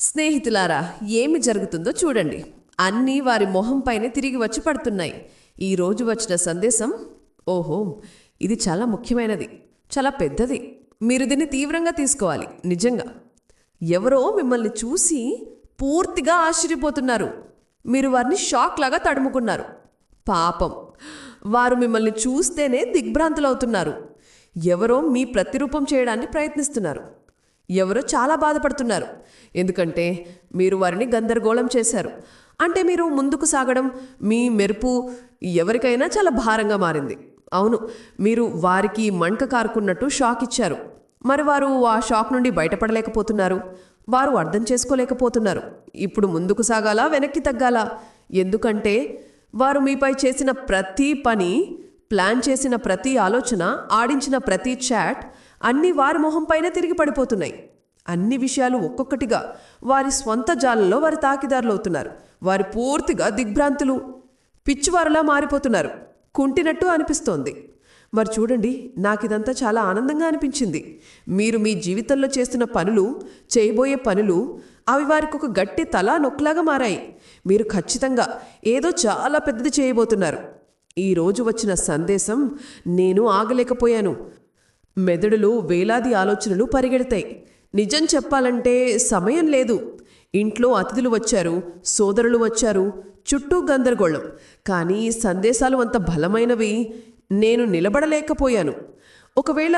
స్నేహితులారా ఏమి జరుగుతుందో చూడండి. అన్నీ వారి మొహంపైనే తిరిగి వచ్చి పడుతున్నాయి. ఈ రోజు వచ్చిన సందేశం ఓహో ఇది చాలా ముఖ్యమైనది చాలా పెద్దది. మీరు దీన్ని తీవ్రంగా తీసుకోవాలి నిజంగా. ఎవరో మిమ్మల్ని చూసి పూర్తిగా ఆశ్చర్యపోతున్నారు. మీరు వారిని షాక్ లాగా తడుముకున్నారు. పాపం వారు మిమ్మల్ని చూస్తేనే దిగ్భ్రాంతులవుతున్నారు. ఎవరో మీ ప్రతిరూపం చేయడాన్ని ప్రయత్నిస్తున్నారు. ఎవరో చాలా బాధపడుతున్నారు. ఎందుకంటే మీరు వారిని గందరగోళం చేశారు. అంటే మీరు ముందుకు సాగడం మీ మెరుపు ఎవరికైనా చాలా భారంగా మారింది. అవును మీరు వారికి మంక కారుకున్నట్టు షాక్ ఇచ్చారు. మరి వారు ఆ షాక్ నుండి బయటపడలేకపోతున్నారు. వారు అర్థం చేసుకోలేకపోతున్నారు. ఇప్పుడు ముందుకు సాగాలా వెనక్కి తగ్గాలా? ఎందుకంటే వారు మీపై చేసిన ప్రతి పని ప్లాన్ చేసిన ప్రతి ఆలోచన ఆడించిన ప్రతి చాట్ అన్నీ వారి మొహంపైనే తిరిగి పడిపోతున్నాయి. అన్ని విషయాలు ఒక్కొక్కటిగా వారి స్వంత జాలంలో వారి తాకిదారులు అవుతున్నారు. వారి పూర్తిగా దిగ్భ్రాంతులు పిచ్చివారులా మారిపోతున్నారు. కుంటినట్టు అనిపిస్తోంది. వారు చూడండి నాకు ఇదంతా చాలా ఆనందంగా అనిపించింది. మీరు మీ జీవితంలో చేస్తున్న పనులు చేయబోయే పనులు అవి వారికి ఒక గట్టి తలా నొక్కలాగా మారాయి. మీరు ఖచ్చితంగా ఏదో చాలా పెద్దది చేయబోతున్నారు. ఈరోజు వచ్చిన సందేశం నేను ఆగలేకపోయాను. మెదడులో వేలాది ఆలోచనలు పరిగెడతాయి. నిజం చెప్పాలంటే సమయం లేదు. ఇంట్లో అతిథులు వచ్చారు సోదరులు వచ్చారు చుట్టూ గందరగోళం. కానీ సందేశాలు అంత బలమైనవి నేను నిలబడలేకపోయాను. ఒకవేళ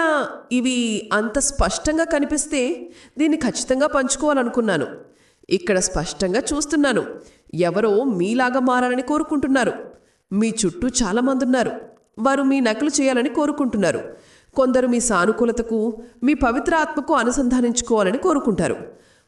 ఇవి అంత స్పష్టంగా కనిపిస్తే దీన్ని ఖచ్చితంగా పంచుకోవాలనుకున్నాను. ఇక్కడ స్పష్టంగా చూస్తున్నాను. ఎవరో మీలాగా మారాలని కోరుకుంటున్నారు. మీ చుట్టూ చాలామంది ఉన్నారు వారు మీ నకలు చేయాలని కోరుకుంటున్నారు. కొందరు మీ సానుకూలతకు మీ పవిత్రాత్మకు అనుసంధానించుకోవాలని కోరుకుంటారు.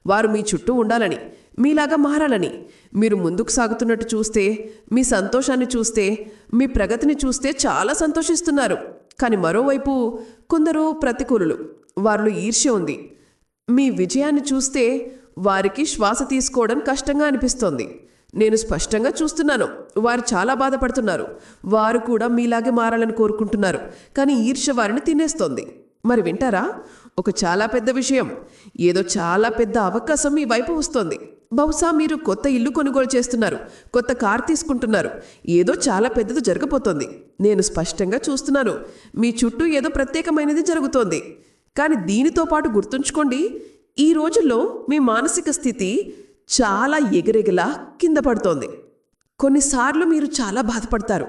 వారు మీ చుట్టూ ఉండాలని మీలాగా మారాలని. మీరు ముందుకు సాగుతున్నట్టు చూస్తే మీ సంతోషాన్ని చూస్తే మీ ప్రగతిని చూస్తే చాలా సంతోషిస్తున్నారు. కానీ మరోవైపు కొందరు ప్రతికూలులు వారిలో ఈర్ష్య ఉంది. మీ విజయాన్ని చూస్తే వారికి శ్వాస తీసుకోవడం కష్టంగా అనిపిస్తోంది. నేను స్పష్టంగా చూస్తున్నాను. వారు చాలా బాధపడుతున్నారు. వారు కూడా మీలాగే మారాలని కోరుకుంటున్నారు. కానీ ఈర్ష్య వారిని తినేస్తోంది. మరి వింటారా? ఒక చాలా పెద్ద విషయం. ఏదో చాలా పెద్ద అవకాశం మీ వైపు వస్తోంది. బహుశా మీరు కొత్త ఇల్లు కొనుగోలు చేస్తున్నారు. కొత్త కార్ తీసుకుంటున్నారు. ఏదో చాలా పెద్దది జరగబోతోంది. నేను స్పష్టంగా చూస్తున్నాను. మీ చుట్టూ ఏదో ప్రత్యేకమైనది జరుగుతోంది. కానీ దీనితో పాటు గుర్తుంచుకోండి ఈ రోజుల్లో మీ మానసిక స్థితి చాలా ఎగిరెగిలా కింద పడుతోంది. కొన్నిసార్లు మీరు చాలా బాధపడతారు.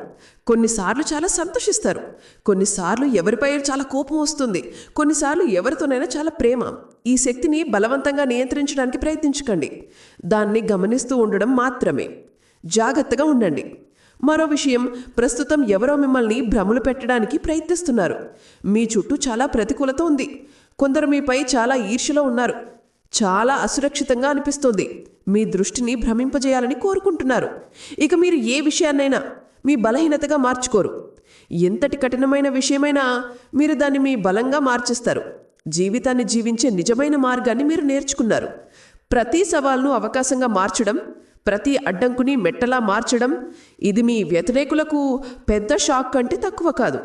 కొన్నిసార్లు చాలా సంతోషిస్తారు. కొన్నిసార్లు ఎవరిపై చాలా కోపం వస్తుంది. కొన్నిసార్లు ఎవరితోనైనా చాలా ప్రేమ. ఈ శక్తిని బలవంతంగా నియంత్రించడానికి ప్రయత్నించకండి. దాన్ని గమనిస్తూ ఉండడం మాత్రమే. జాగ్రత్తగా ఉండండి. మరో విషయం ప్రస్తుతం ఎవరో మిమ్మల్ని భ్రమలు పెట్టడానికి ప్రయత్నిస్తున్నారు. మీ చుట్టూ చాలా ప్రతికూలత ఉంది. కొందరు మీపై చాలా ఈర్ష్యలో ఉన్నారు. చాలా అసురక్షితంగా అనిపిస్తోంది. మీ దృష్టిని భ్రమింపజేయాలని కోరుకుంటున్నారు. ఇక మీరు ఏ విషయాన్నైనా మీ బలహీనతగా మార్చుకోరు. ఎంతటి కఠినమైన విషయమైనా మీరు దాన్ని మీ బలంగా మార్చేస్తారు. జీవితాన్ని జీవించే నిజమైన మార్గాన్ని మీరు నేర్చుకున్నారు. ప్రతి సవాల్ను అవకాశంగా మార్చడం ప్రతి అడ్డంకుని మెట్టలా మార్చడం ఇది మీ వ్యతిరేకులకు పెద్ద షాక్ కంటే తక్కువ కాదు.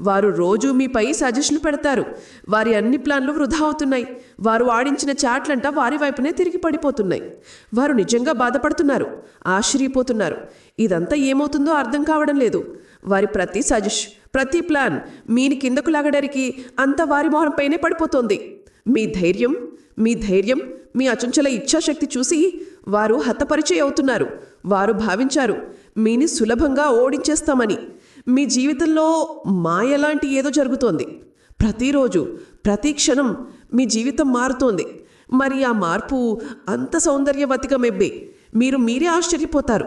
వారు రోజు మీపై సజెషన్లు పెడతారు. వారి అన్ని ప్లాన్లు వృధా అవుతున్నాయి. వారు ఆడించిన చాట్లంట వారి వైపునే తిరిగి పడిపోతున్నాయి. వారు నిజంగా బాధపడుతున్నారు. ఆశ్చర్యపోతున్నారు. ఇదంతా ఏమవుతుందో అర్థం కావడం లేదు. వారి ప్రతి సజెష్ ప్రతి ప్లాన్ మీని కిందకు లాగడానికి అంతా వారి మొహంపైనే పడిపోతోంది. మీ ధైర్యం మీ ధైర్యం మీ అచంచల ఇచ్ఛాశక్తి చూసి వారు హతపరిచయ అవుతున్నారు. వారు భావించారు మీని సులభంగా ఓడించేస్తామని. మీ జీవితంలో మాయలాంటి ఏదో జరుగుతోంది. ప్రతిరోజు ప్రతి క్షణం మీ జీవితం మారుతోంది. మరి ఆ మార్పు అంత సౌందర్యవతిగా మెబ్బే మీరు మీరే ఆశ్చర్యపోతారు.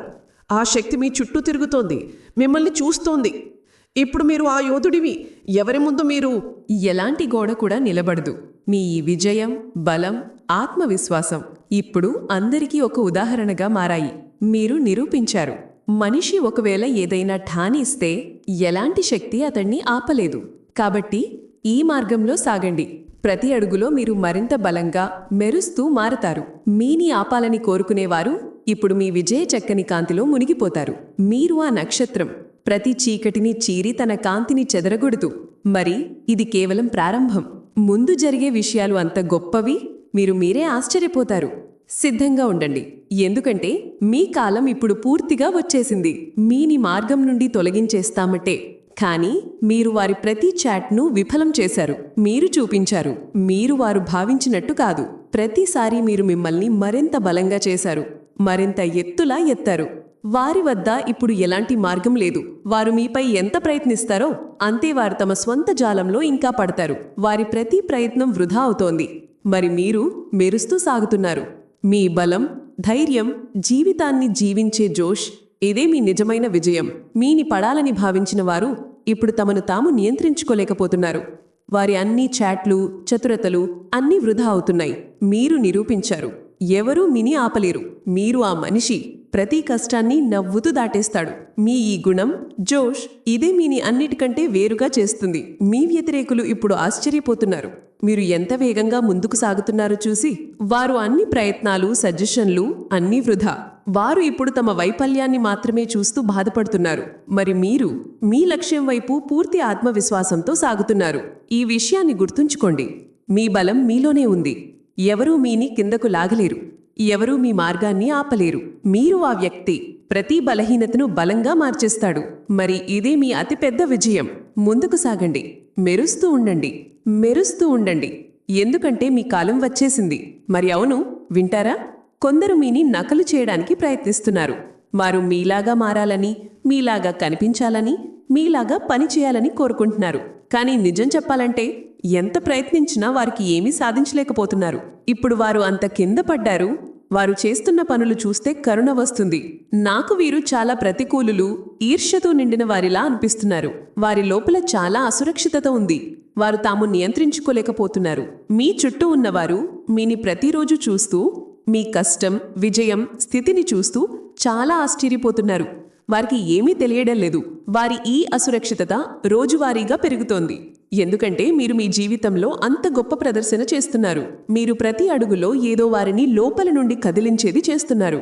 ఆ శక్తి మీ చుట్టూ తిరుగుతోంది మిమ్మల్ని చూస్తోంది. ఇప్పుడు మీరు ఆ యోధుడివి ఎవరి ముందు మీరు? ఎలాంటి గోడ కూడా నిలబడదు. మీ ఈ విజయం బలం ఆత్మవిశ్వాసం ఇప్పుడు అందరికీ ఒక ఉదాహరణగా మారాయి. మీరు నిరూపించారు. మనిషి ఒకవేళ ఏదైనా ఠాని ఇస్తే ఎలాంటి శక్తి అతన్ని ఆపలేదు. కాబట్టి ఈ మార్గంలో సాగండి. ప్రతి అడుగులో మీరు మరింత బలంగా మెరుస్తూ మారతారు. మీని ఆపాలని కోరుకునేవారు ఇప్పుడు మీ విజయ చక్కని కాంతిలో మునిగిపోతారు. మీరు ఆ నక్షత్రం. ప్రతి చీకటిని చీరి తన కాంతిని చెదరగొడుతూ. మరి ఇది కేవలం ప్రారంభం. ముందు జరిగే విషయాలు అంత గొప్పవి మీరు మీరే ఆశ్చర్యపోతారు. సిద్ధంగా ఉండండి. ఎందుకంటే మీ కాలం ఇప్పుడు పూర్తిగా వచ్చేసింది. మీని మార్గం నుండి తొలగించేస్తామటే. కానీ మీరు వారి ప్రతి చాట్ను విఫలం చేశారు. మీరు చూపించారు. మీరు వారు భావించినట్టు కాదు. ప్రతిసారి మీరు మిమ్మల్ని మరింత బలంగా చేశారు. మరింత ఎత్తులా ఎత్తారు. వారి వద్ద ఇప్పుడు ఎలాంటి మార్గం లేదు. వారు మీపై ఎంత ప్రయత్నిస్తారో అంతే వారు తమ స్వంత జాలంలో ఇంకా పడతారు. వారి ప్రతి ప్రయత్నం వృధా అవుతోంది. మరి మీరు మెరుస్తూ సాగుతున్నారు. మీ బలం ధైర్యం జీవితాన్ని జీవించే జోష్ ఇదే మీ నిజమైన విజయం. మీని పడాలని భావించిన వారు ఇప్పుడు తమను తాము నియంత్రించుకోలేకపోతున్నారు. వారి అన్ని చాట్లు చతురతలు అన్నీ వృధా అవుతున్నాయి. మీరు నిరూపించారు. ఎవరూ మిని ఆపలేరు. మీరు ఆ మనిషి. ప్రతి కష్టాన్ని నవ్వుతూ దాటేస్తాడు. మీ ఈ గుణం జోష్ ఇదే మీని అన్నిటికంటే వేరుగా చేస్తుంది. మీ వ్యతిరేకులు ఇప్పుడు ఆశ్చర్యపోతున్నారు. మీరు ఎంత వేగంగా ముందుకు సాగుతున్నారో చూసి వారు అన్ని ప్రయత్నాలు సజెషన్లు అన్నీ వృధా. వారు ఇప్పుడు తమ వైఫల్యాన్ని మాత్రమే చూస్తూ బాధపడుతున్నారు. మరి మీరు మీ లక్ష్యం వైపు పూర్తి ఆత్మవిశ్వాసంతో సాగుతున్నారు. ఈ విషయాన్ని గుర్తుంచుకోండి. మీ బలం మీలోనే ఉంది. ఎవరూ మీని కిందకు లాగలేరు. ఎవరూ మీ మార్గాన్ని ఆపలేరు. మీరు ఆ వ్యక్తి ప్రతి బలహీనతను బలంగా మార్చేస్తాడు. మరి ఇదే మీ అతిపెద్ద విజయం. ముందుకు సాగండి. మెరుస్తూ ఉండండి. మెరుస్తూ ఉండండి. ఎందుకంటే మీ కాలం వచ్చేసింది. మరి అవును వింటారా? కొందరు మీని నకలు చేయడానికి ప్రయత్నిస్తున్నారు. వారు మీలాగా మారాలని మీలాగా కనిపించాలని మీలాగా పని చేయాలని కోరుకుంటున్నారు. కానీ నిజం చెప్పాలంటే ఎంత ప్రయత్నించినా వారికి ఏమీ సాధించలేకపోతున్నారు. ఇప్పుడు వారు అంత కింద పడ్డారు. వారు చేస్తున్న పనులు చూస్తే కరుణ వస్తుంది. నాకు వీరు చాలా ప్రతికూలులు ఈర్ష్యతో నిండిన వారిలా అనిపిస్తున్నారు. వారి లోపల చాలా అసురక్షితత ఉంది. వారు తాము నియంత్రించుకోలేకపోతున్నారు. మీ చుట్టూ ఉన్నవారు మీని ప్రతిరోజు చూస్తూ మీ కష్టం విజయం స్థితిని చూస్తూ చాలా ఆశ్చర్యపోతున్నారు. వారికి ఏమీ తెలియడం లేదు. వారి ఈ అసురక్షితత రోజువారీగా పెరుగుతోంది. ఎందుకంటే మీరు మీ జీవితంలో అంత గొప్ప ప్రదర్శన చేస్తున్నారు. మీరు ప్రతి అడుగులో ఏదో వారిని లోపల నుండి కదిలించేది చేస్తున్నారు.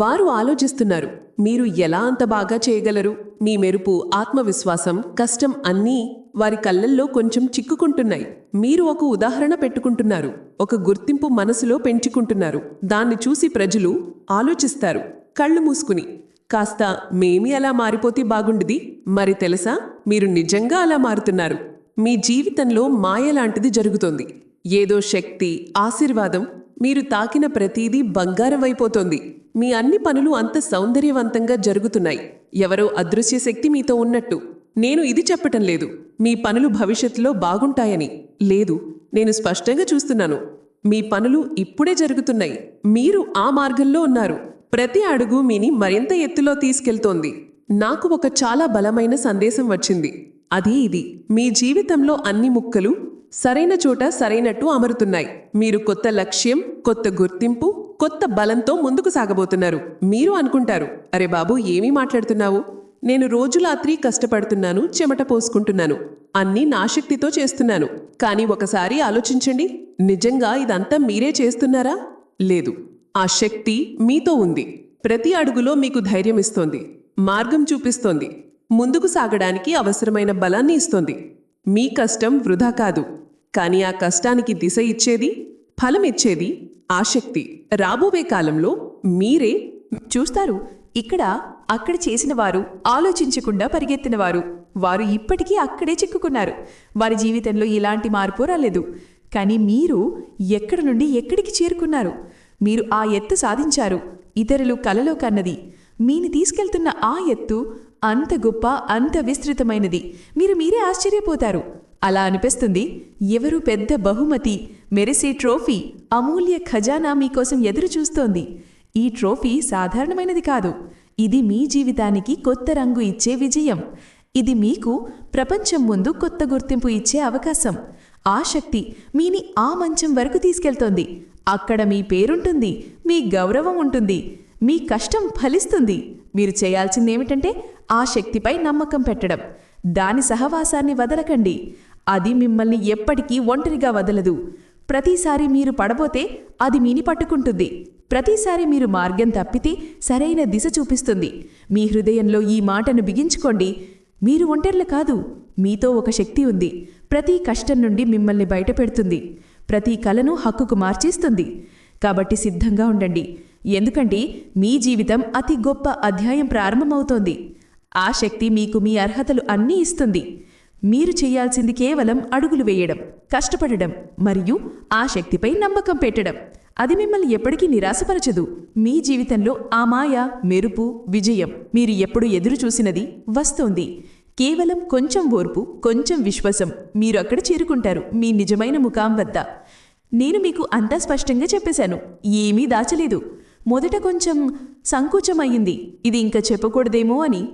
వారు ఆలోచిస్తున్నారు మీరు ఎలా అంత బాగా చేయగలరు? మీ మెరుపు ఆత్మవిశ్వాసం కష్టం అన్నీ వారి కళ్ళల్లో కొంచెం చిక్కుకుంటున్నాయి. మీరు ఒక ఉదాహరణ పెట్టుకుంటున్నారు ఒక గుర్తింపు మనసులో పెంచుకుంటున్నారు. దాన్ని చూసి ప్రజలు ఆలోచిస్తారు. కళ్ళు మూసుకుని కాస్త మేమీ అలా మారిపోతే బాగుండిది. మరి తెలుసా? మీరు నిజంగా అలా మారుతున్నారు. మీ జీవితంలో మాయ లాంటిది జరుగుతోంది. ఏదో శక్తి ఆశీర్వాదం మీరు తాకిన ప్రతీదీ బంగారం అయిపోతోంది మీ అన్ని పనులు అంత సౌందర్యవంతంగా జరుగుతున్నాయి. ఎవరో అదృశ్య శక్తి మీతో ఉన్నట్టు. నేను ఇది చెప్పటం లేదు. మీ పనులు భవిష్యత్తులో బాగుంటాయని. లేదు నేను స్పష్టంగా చూస్తున్నాను. మీ పనులు ఇప్పుడే జరుగుతున్నాయి. మీరు ఆ మార్గంలో ఉన్నారు. ప్రతి అడుగు మీని మరింత ఎత్తులో తీసుకెళ్తోంది. నాకు ఒక చాలా బలమైన సందేశం వచ్చింది. అది ఇది. మీ జీవితంలో అన్ని ముక్కలు సరైన చోట సరైనట్టు అమరుతున్నాయి. మీరు కొత్త లక్ష్యం కొత్త గుర్తింపు కొత్త బలంతో ముందుకు సాగబోతున్నారు. మీరు అనుకుంటారు అరే బాబు ఏమీ మాట్లాడుతున్నావు? నేను రోజులాత్రి కష్టపడుతున్నాను చెమట పోసుకుంటున్నాను అన్నీ నా శక్తితో చేస్తున్నాను. కానీ ఒకసారి ఆలోచించండి నిజంగా ఇదంతా మీరే చేస్తున్నారా? లేదు. ఆ శక్తి మీతో ఉంది. ప్రతి అడుగులో మీకు ధైర్యం ఇస్తోంది. మార్గం చూపిస్తోంది. ముందుకు సాగడానికి అవసరమైన బలాన్ని ఇస్తోంది. మీ కష్టం వృధా కాదు. కానీ ఆ కష్టానికి దిశ ఇచ్చేది ఫలం ఇచ్చేది ఆశక్తి రాబోయే కాలంలో మీరే చూస్తారు. ఇక్కడ అక్కడ చేసిన వారు ఆలోచించకుండా పరిగెత్తిన వారు. వారు ఇప్పటికీ అక్కడే చిక్కుకున్నారు. వారి జీవితంలో ఇలాంటి మార్పు రాలేదు. కానీ మీరు ఎక్కడ నుండి ఎక్కడికి చేరుకున్నారు? మీరు ఆ ఎత్తు సాధించారు. ఇతరులు కలలో కన్నది. మీని తీసుకెళ్తున్న ఆ ఎత్తు అంత గొప్ప అంత విస్తృతమైనది. మీరు మీరే ఆశ్చర్యపోతారు. అలా అనిపిస్తుంది ఎవరు పెద్ద బహుమతి మెరిసే ట్రోఫీ అమూల్య ఖజానా మీకోసం ఎదురు చూస్తోంది. ఈ ట్రోఫీ సాధారణమైనది కాదు. ఇది మీ జీవితానికి కొత్త రంగు ఇచ్చే విజయం. ఇది మీకు ప్రపంచం ముందు కొత్త గుర్తింపు ఇచ్చే అవకాశం. ఆ శక్తి మీని ఆ మంచం వరకు తీసుకెళ్తోంది. అక్కడ మీ పేరుంటుంది మీ గౌరవం ఉంటుంది మీ కష్టం ఫలిస్తుంది. మీరు చేయాల్సిందేమిటంటే ఆ శక్తిపై నమ్మకం పెట్టడం. దాని సహవాసాన్ని వదలకండి. అది మిమ్మల్ని ఎప్పటికీ ఒంటరిగా వదలదు. ప్రతిసారి మీరు పడబోతే అది మీని పట్టుకుంటుంది. ప్రతిసారి మీరు మార్గం తప్పితే సరైన దిశ చూపిస్తుంది. మీ హృదయంలో ఈ మాటను బిగించుకోండి. మీరు ఒంటర్లు కాదు మీతో ఒక శక్తి ఉంది. ప్రతి కష్టం నుండి మిమ్మల్ని బయటపెడుతుంది. ప్రతి కలను హక్కుకు మార్చేస్తుంది. కాబట్టి సిద్ధంగా ఉండండి. ఎందుకంటే మీ జీవితం అతి గొప్ప అధ్యాయం ప్రారంభమవుతోంది. ఆ శక్తి మీకు మీ అర్హతలు అన్నీ ఇస్తుంది. మీరు చేయాల్సింది కేవలం అడుగులు వేయడం కష్టపడడం మరియు ఆ శక్తిపై నమ్మకం పెట్టడం. అది మిమ్మల్ని ఎప్పటికీ నిరాశపరచదు. మీ జీవితంలో ఆ మాయ మెరుపు విజయం మీరు ఎప్పుడు ఎదురు చూసినది వస్తోంది. కేవలం కొంచెం ఓర్పు కొంచెం విశ్వాసం మీరు అక్కడ చేరుకుంటారు. మీ నిజమైన ముఖాం వద్ద. నేను మీకు అంతా స్పష్టంగా చెప్పేశాను. ఏమీ దాచలేదు. మొదట కొంచెం సంకోచమయ్యింది. ఇది ఇంకా చెప్పకూడదేమో అని.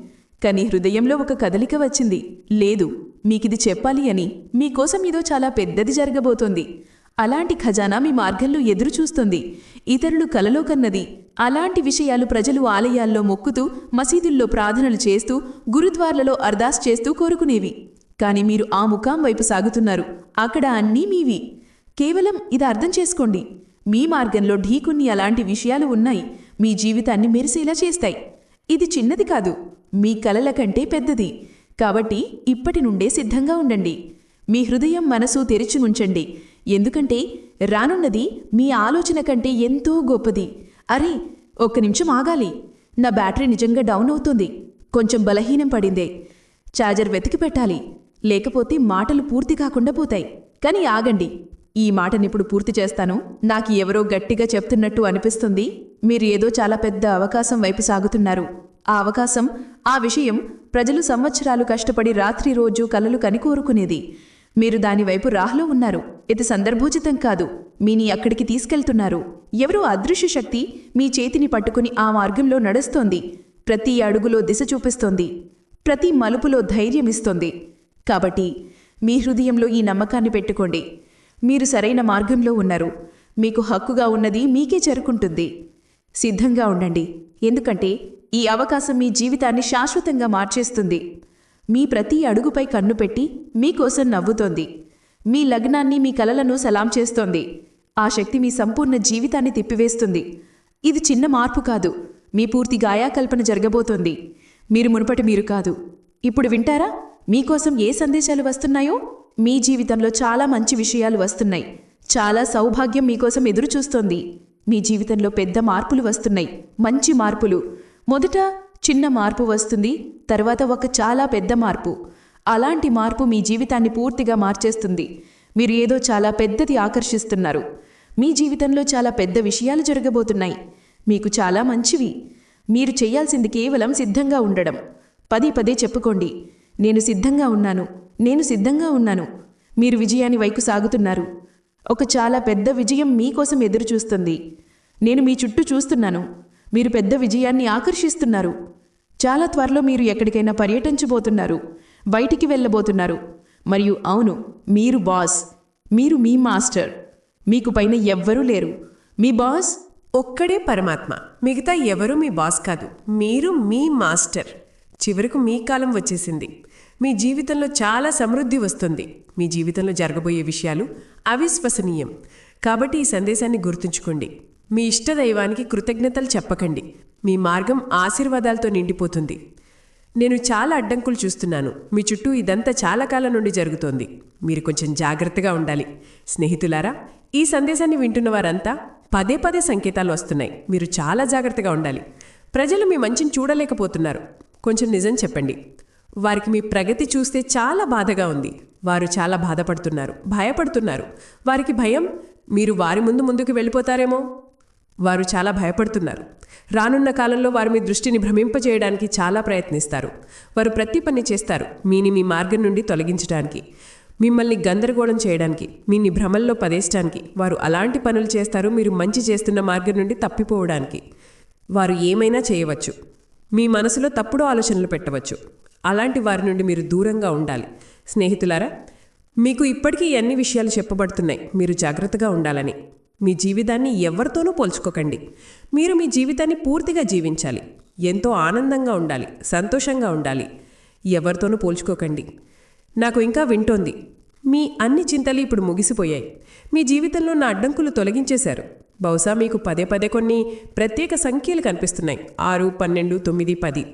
కానీ హృదయంలో ఒక కదలిక వచ్చింది. లేదు మీకిది చెప్పాలి అని. మీకోసం ఇదో చాలా పెద్దది జరగబోతోంది. అలాంటి ఖజానా మీ మార్గంలో ఎదురు చూస్తుంది. ఇతరులు కలలో కన్నది. అలాంటి విషయాలు ప్రజలు ఆలయాల్లో మొక్కుతూ మసీదుల్లో ప్రార్థనలు చేస్తూ గురుద్వార్లలో అర్దాస్ చేస్తూ కోరుకునేవి. కానీ మీరు ఆ ముఖాం వైపు సాగుతున్నారు. అక్కడ అన్నీ మీవి. కేవలం ఇది అర్థం చేసుకోండి. మీ మార్గంలో ఢీకొన్ని అలాంటి విషయాలు ఉన్నాయి. మీ జీవితాన్ని మెరిసేలా చేస్తాయి. ఇది చిన్నది కాదు. మీ కలల కంటే పెద్దది. కాబట్టి ఇప్పటి నుండే సిద్ధంగా ఉండండి. మీ హృదయం మనసు తెరిచి ఉంచండి. ఎందుకంటే రానున్నది మీ ఆలోచన కంటే ఎంతో గొప్పది. అరే ఒక్క నిమిషం ఆగాలి. నా బ్యాటరీ నిజంగా డౌన్ అవుతుంది. కొంచెం బలహీనం పడిందే. ఛార్జర్ వెతికి పెట్టాలి. లేకపోతే మాటలు పూర్తి కాకుండా పోతాయి. కానీ ఆగండి. ఈ మాటనిప్పుడు పూర్తి చేస్తాను. నాకు ఎవరో గట్టిగా చెప్తున్నట్టు అనిపిస్తుంది. మీరు ఏదో చాలా పెద్ద అవకాశం వైపు సాగుతున్నారు. ఆ అవకాశం ఆ విషయం ప్రజలు సంవత్సరాలు కష్టపడి రాత్రి రోజు కలలు కని కోరుకునేది మీరు దానివైపు రాహ్లో ఉన్నారు. ఇది సందర్భోచితం కాదు. మీని అక్కడికి తీసుకెళ్తున్నారు. ఎవరో అదృశ్య శక్తి మీ చేతిని పట్టుకుని ఆ మార్గంలో నడుస్తోంది. ప్రతి అడుగులో దిశ చూపిస్తోంది. ప్రతి మలుపులో ధైర్యమిస్తోంది. కాబట్టి మీ హృదయంలో ఈ నమ్మకాన్ని పెట్టుకోండి. మీరు సరైన మార్గంలో ఉన్నారు. మీకు హక్కుగా ఉన్నది మీకే చేరుకుంటుంది. సిద్ధంగా ఉండండి. ఎందుకంటే ఈ అవకాశం మీ జీవితాన్ని శాశ్వతంగా మార్చేస్తుంది. మీ ప్రతి అడుగుపై కన్ను పెట్టి మీకోసం నవ్వుతోంది. మీ లగ్నాన్ని మీ కలలను సలాం చేస్తోంది. ఆ శక్తి మీ సంపూర్ణ జీవితాన్ని తిప్పివేస్తుంది. ఇది చిన్న మార్పు కాదు. మీ పూర్తి గాయాకల్పన జరగబోతోంది. మీరు మునుపటి మీరు కాదు. ఇప్పుడు వింటారా? మీకోసం ఏ సందేశాలు వస్తున్నాయో? మీ జీవితంలో చాలా మంచి విషయాలు వస్తున్నాయి. చాలా సౌభాగ్యం మీకోసం ఎదురుచూస్తోంది. మీ జీవితంలో పెద్ద మార్పులు వస్తున్నాయి. మంచి మార్పులు. మొదట చిన్న మార్పు వస్తుంది. తర్వాత ఒక చాలా పెద్ద మార్పు. అలాంటి మార్పు మీ జీవితాన్ని పూర్తిగా మార్చేస్తుంది. మీరు ఏదో చాలా పెద్దది ఆకర్షిస్తున్నారు. మీ జీవితంలో చాలా పెద్ద విషయాలు జరగబోతున్నాయి. మీకు చాలా మంచివి. మీరు చేయాల్సింది కేవలం సిద్ధంగా ఉండడం. పదే పదే చెప్పుకోండి. నేను సిద్ధంగా ఉన్నాను. నేను సిద్ధంగా ఉన్నాను. మీరు విజయాన్ని వైపు సాగుతున్నారు. ఒక చాలా పెద్ద విజయం మీకోసం ఎదురుచూస్తుంది నేను మీ చుట్టూ చూస్తున్నాను. మీరు పెద్ద విజయాన్ని ఆకర్షిస్తున్నారు. చాలా త్వరలో మీరు ఎక్కడికైనా పర్యటించబోతున్నారు. బయటికి వెళ్ళబోతున్నారు. మరియు అవును మీరు బాస్ మీరు మీ మాస్టర్ మీకు పైన ఎవ్వరూ లేరు. మీ బాస్ ఒక్కడే పరమాత్మ. మిగతా ఎవరూ మీ బాస్ కాదు. మీరు మీ మాస్టర్ చివరకు మీ కాలం వచ్చేసింది. మీ జీవితంలో చాలా సమృద్ధి వస్తుంది. మీ జీవితంలో జరగబోయే విషయాలు అవిశ్వసనీయం. కాబట్టి ఈ సందేశాన్ని గుర్తుంచుకోండి. మీ ఇష్టదైవానికి కృతజ్ఞతలు చెప్పకండి. మీ మార్గం ఆశీర్వాదాలతో నిండిపోతుంది. నేను చాలా అడ్డంకులు చూస్తున్నాను. మీ చుట్టూ ఇదంతా చాలా కాలం నుండి జరుగుతోంది. మీరు కొంచెం జాగ్రత్తగా ఉండాలి. స్నేహితులారా ఈ సందేశాన్ని వింటున్న వారంతా పదే పదే సంకేతాలు వస్తున్నాయి. మీరు చాలా జాగ్రత్తగా ఉండాలి. ప్రజలు మీ మంచిని చూడలేకపోతున్నారు. కొంచెం నిజం చెప్పండి. వారికి మీ ప్రగతి చూస్తే చాలా బాధగా ఉంది. వారు చాలా బాధపడుతున్నారు భయపడుతున్నారు. వారికి భయం మీరు వారి ముందు ముందుకు వెళ్ళిపోతారేమో? వారు చాలా భయపడుతున్నారు. రానున్న కాలంలో వారు మీ దృష్టిని భ్రమింపజేయడానికి చాలా ప్రయత్నిస్తారు. వారు ప్రతి పని చేస్తారు మీని మీ మార్గం నుండి తొలగించడానికి మిమ్మల్ని గందరగోళం చేయడానికి మీని భ్రమల్లో పదేయడానికి వారు అలాంటి పనులు చేస్తారు మీరు మంచి చేస్తున్న మార్గం నుండి తప్పిపోవడానికి. వారు ఏమైనా చేయవచ్చు. మీ మనసులో తప్పుడు ఆలోచనలు పెట్టవచ్చు. అలాంటి వారి నుండి మీరు దూరంగా ఉండాలి. స్నేహితులారా మీకు ఇప్పటికీ ఎన్ని అన్ని విషయాలు చెప్పబడుతున్నాయి మీరు జాగ్రత్తగా ఉండాలని. మీ జీవితాన్ని ఎవరితోనూ పోల్చుకోకండి. మీరు మీ జీవితాన్ని పూర్తిగా జీవించాలి. ఎంతో ఆనందంగా ఉండాలి సంతోషంగా ఉండాలి. ఎవరితోనూ పోల్చుకోకండి. నాకు ఇంకా వింటోంది. మీ అన్ని చింతలు ఇప్పుడు ముగిసిపోయాయి. మీ జీవితంలో నా అడ్డంకులు తొలగించేశారు. బహుశా మీకు పదే పదే కొన్ని ప్రత్యేక సంఖ్యలు కనిపిస్తున్నాయి. ఆరు పన్నెండు తొమ్మిది పది.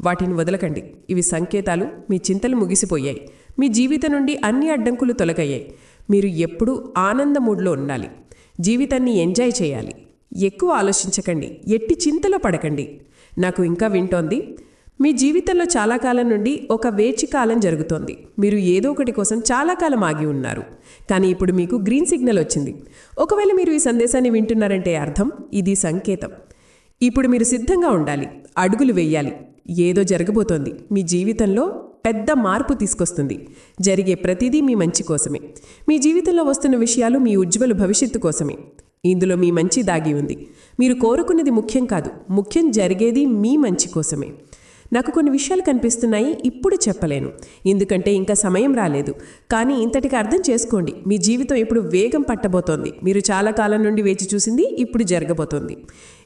వాటిని వదలకండి. ఇవి సంకేతాలు మీ చింతలు ముగిసిపోయాయి. మీ జీవితం నుండి అన్ని అడ్డంకులు తొలగయ్యాయి. మీరు ఎప్పుడూ ఆనంద మూడ్లో ఉండాలి. జీవితాన్ని ఎంజాయ్ చేయాలి. ఎక్కువ ఆలోచించకండి. ఎట్టి చింతలో పడకండి. నాకు ఇంకా వింటోంది. మీ జీవితంలో చాలా కాలం నుండి ఒక వేచి కాలం జరుగుతోంది. మీరు ఏదో ఒకటి కోసం చాలా కాలం ఆగి ఉన్నారు. కానీ ఇప్పుడు మీకు గ్రీన్ సిగ్నల్ వచ్చింది. ఒకవేళ మీరు ఈ సందేశాన్ని వింటున్నారంటే అర్థం ఇది సంకేతం. ఇప్పుడు మీరు సిద్ధంగా ఉండాలి. అడుగులు వేయాలి. ఏదో జరగబోతోంది. మీ జీవితంలో పెద్ద మార్పు తీసుకొస్తుంది. జరిగే ప్రతిదీ మీ మంచి కోసమే. మీ జీవితంలో వస్తున్న విషయాలు మీ ఉజ్వల భవిష్యత్తు కోసమే. ఇందులో మీ మంచి దాగి ఉంది. మీరు కోరుకున్నది ముఖ్యం కాదు. ముఖ్యం జరిగేది మీ మంచి కోసమే. నాకు కొన్ని విషయాలు కనిపిస్తున్నాయి. ఇప్పుడు చెప్పలేను. ఎందుకంటే ఇంకా సమయం రాలేదు. కానీ ఇంతటికి అర్థం చేసుకోండి. మీ జీవితం ఇప్పుడు వేగం పట్టబోతోంది. మీరు చాలా కాలం నుండి వేచి చూసింది. ఇప్పుడు జరగబోతోంది.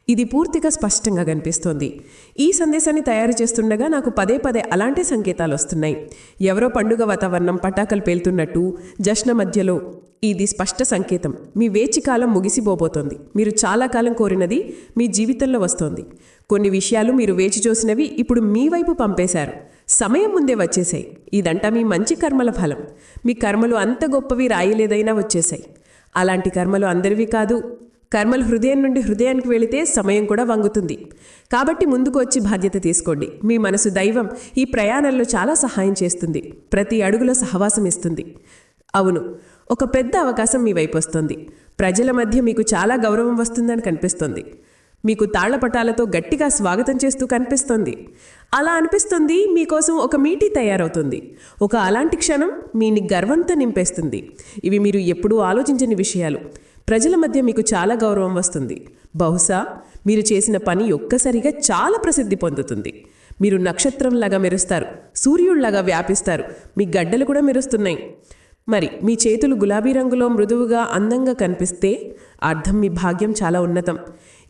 ఇది పూర్తిగా స్పష్టంగా కనిపిస్తోంది. ఈ సందేశాన్ని తయారు చేస్తుండగా నాకు పదే పదే అలాంటి సంకేతాలు వస్తున్నాయి ఎవరో పండుగ వాతావరణం పటాకలు పేలుతున్నట్టు జశ్న మధ్యలో ఇది స్పష్ట సంకేతం. మీ వేచి కాలం ముగిసిపోబోతోంది. మీరు చాలా కాలం కోరినది మీ జీవితంలో వస్తోంది. కొన్ని విషయాలు మీరు వేచి చూసినవి ఇప్పుడు మీ వైపు పంపేశారు. సమయం ముందే వచ్చేసాయి ఇదంటా మీ మంచి కర్మల ఫలం. మీ కర్మలు అంత గొప్పవి రాయలేదైనా వచ్చేసాయి అలాంటి కర్మలు అందరివి కాదు. కర్మలు హృదయం నుండి హృదయానికి వెళితే సమయం కూడా వంగుతుంది. కాబట్టి ముందుకు వచ్చి బాధ్యత తీసుకోండి. మీ మనసు దైవం ఈ ప్రయాణంలో చాలా సహాయం చేస్తుంది. ప్రతి అడుగులో సహవాసం ఇస్తుంది. అవును ఒక పెద్ద అవకాశం మీ వైపు వస్తుంది. ప్రజల మధ్య మీకు చాలా గౌరవం వస్తుందని కనిపిస్తుంది. మీకు తాళ్ళపటాలతో గట్టిగా స్వాగతం చేస్తూ కనిపిస్తుంది. అలా అనిపిస్తుంది మీకోసం ఒక మీటి తయారవుతుంది. ఒక అలాంటి క్షణం మీని గర్వంతో నింపేస్తుంది. ఇవి మీరు ఎప్పుడూ ఆలోచించని విషయాలు. ప్రజల మధ్య మీకు చాలా గౌరవం వస్తుంది. బహుశా మీరు చేసిన పని ఒక్కసారిగా చాలా ప్రసిద్ధి పొందుతుంది. మీరు నక్షత్రంలాగా మెరుస్తారు సూర్యుళ్ళాగా వ్యాపిస్తారు మీ గడ్డలు కూడా మెరుస్తున్నాయి. మరి మీ చేతులు గులాబీ రంగులో మృదువుగా అందంగా కనిపిస్తే అర్థం మీ భాగ్యం చాలా ఉన్నతం.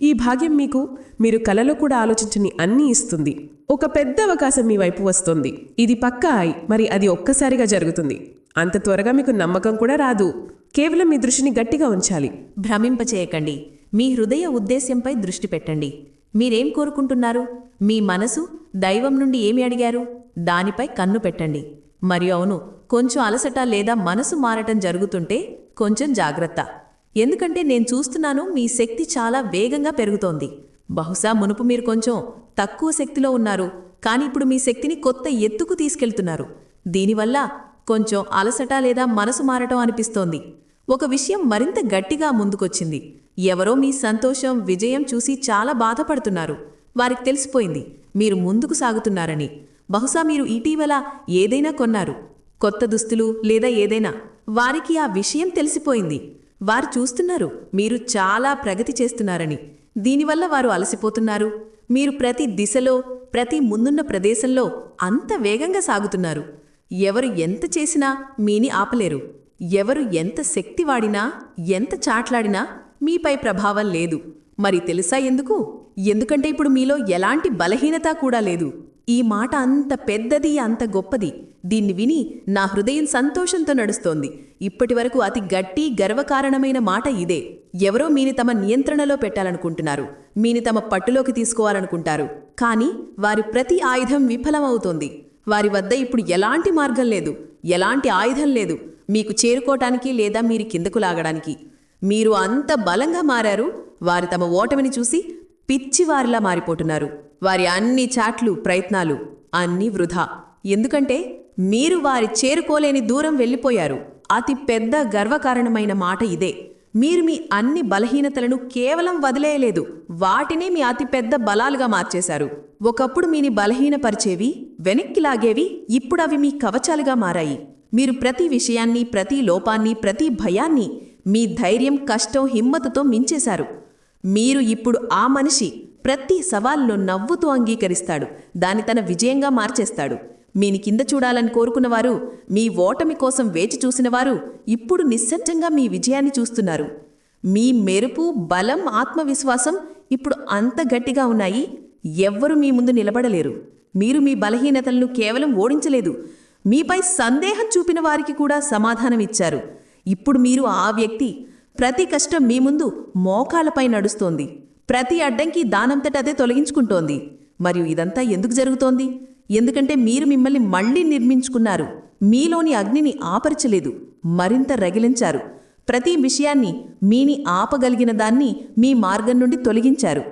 ఈ భాగ్యం మీకు మీరు కలలో కూడా ఆలోచించని అన్నీ ఇస్తుంది. ఒక పెద్ద అవకాశం మీ వైపు వస్తుంది. ఇది పక్కా అయి మరి అది ఒక్కసారిగా జరుగుతుంది. అంత త్వరగా మీకు నమ్మకం కూడా రాదు. కేవలం మీ దృష్టిని గట్టిగా ఉంచాలి. భ్రమింపచేయకండి. మీ హృదయ ఉద్దేశ్యంపై దృష్టి పెట్టండి. మీరేం కోరుకుంటున్నారు? మీ మనసు దైవం నుండి ఏమి అడిగారు? దానిపై కన్ను పెట్టండి. మరియు అవును కొంచెం అలసట లేదా మనసు మారటం జరుగుతుంటే కొంచెం జాగ్రత్త. ఎందుకంటే నేను చూస్తున్నాను మీ శక్తి చాలా వేగంగా పెరుగుతోంది. బహుశా మునుపు మీరు కొంచెం తక్కువ శక్తిలో ఉన్నారు కానీ ఇప్పుడు మీ శక్తిని కొత్త ఎత్తుకు తీసుకెళ్తున్నారు. దీనివల్ల కొంచెం అలసట లేదా మనసు మారటం అనిపిస్తోంది. ఒక విషయం మరింత గట్టిగా ముందుకొచ్చింది. ఎవరో మీ సంతోషం విజయం చూసి చాలా బాధపడుతున్నారు. వారికి తెలిసిపోయింది మీరు ముందుకు సాగుతున్నారని. బహుశా మీరు ఇటీవల ఏదైనా కొన్నారు. కొత్త దుస్తులు లేదా ఏదైనా. వారికి ఆ విషయం తెలిసిపోయింది. వారు చూస్తున్నారు మీరు చాలా ప్రగతి చేస్తున్నారని. దీనివల్ల వారు అలసిపోతున్నారు. మీరు ప్రతి దిశలో ప్రతి ముందున్న ప్రదేశంలో అంత వేగంగా సాగుతున్నారు. ఎవరు ఎంత చేసినా మీని ఆపలేరు. ఎవరు ఎంత శక్తి వాడినా ఎంత చాట్లాడినా మీపై ప్రభావం లేదు. మరి తెలుసా ఎందుకు? ఎందుకంటే ఇప్పుడు మీలో ఎలాంటి బలహీనత కూడా లేదు. ఈ మాట అంత పెద్దది అంత గొప్పది. దీన్ని విని నా హృదయం సంతోషంతో నడుస్తోంది. ఇప్పటివరకు అతి గట్టి గర్వకారణమైన మాట ఇదే. ఎవరో మీని తమ నియంత్రణలో పెట్టాలనుకుంటున్నారు. మీని తమ పట్టులోకి తీసుకోవాలనుకుంటారు. కానీ వారి ప్రతి ఆయుధం విఫలమవుతోంది. వారి వద్ద ఇప్పుడు ఎలాంటి మార్గం లేదు. ఎలాంటి ఆయుధం లేదు. మీకు చేరుకోవటానికి లేదా మీరు కిందకు లాగడానికి. మీరు అంత బలంగా మారారు వారి తమ ఓటమిని చూసి పిచ్చివారిలా మారిపోతున్నారు. వారి అన్ని చాట్లు ప్రయత్నాలు అన్నీ వృధా. ఎందుకంటే మీరు వారి చేరుకోలేని దూరం వెళ్ళిపోయారు. అతి పెద్ద గర్వకారణమైన మాట ఇదే. మీరు మీ అన్ని బలహీనతలను కేవలం వదిలేయలేదు. వాటినే మీ అతిపెద్ద బలాలుగా మార్చేశారు. ఒకప్పుడు మీని బలహీనపరిచేవి వెనక్కి లాగేవి ఇప్పుడు అవి మీ కవచాలుగా మారాయి. మీరు ప్రతి విషయాన్ని ప్రతి లోపాన్ని ప్రతి భయాన్ని మీ ధైర్యం కష్టం హిమ్మతుతో మించేశారు. మీరు ఇప్పుడు ఆ మనిషి ప్రతి సవాల్లో నవ్వుతూ అంగీకరిస్తాడు. దాని తన విజయంగా మార్చేస్తాడు. మీని కింద చూడాలని కోరుకున్నవారు మీ ఓటమి కోసం వేచి చూసినవారు ఇప్పుడు నిశ్శబ్దంగా మీ విజయాన్ని చూస్తున్నారు. మీ మెరుపు బలం ఆత్మవిశ్వాసం ఇప్పుడు అంత గట్టిగా ఉన్నాయి. ఎవ్వరూ మీ ముందు నిలబడలేరు. మీరు మీ బలహీనతలను కేవలం ఓడించలేదు. మీపై సందేహం చూపిన వారికి కూడా సమాధానమిచ్చారు ఇప్పుడు మీరు ఆ వ్యక్తి ప్రతి కష్టం మీ ముందు మోకాలపై నడుస్తోంది. ప్రతి అడ్డంకి దానంతటదే తొలగించుకుంటోంది. మరియు ఇదంతా ఎందుకు జరుగుతోంది? ఎందుకంటే మీరు మిమ్మల్ని మళ్ళీ నిర్మించుకున్నారు. మీలోని అగ్నిని ఆపరచలేదు. మరింత రగిలించారు. ప్రతి విషయాన్ని మీని ఆపగలిగిన దాన్ని మీ మార్గం నుండి తొలగించారు.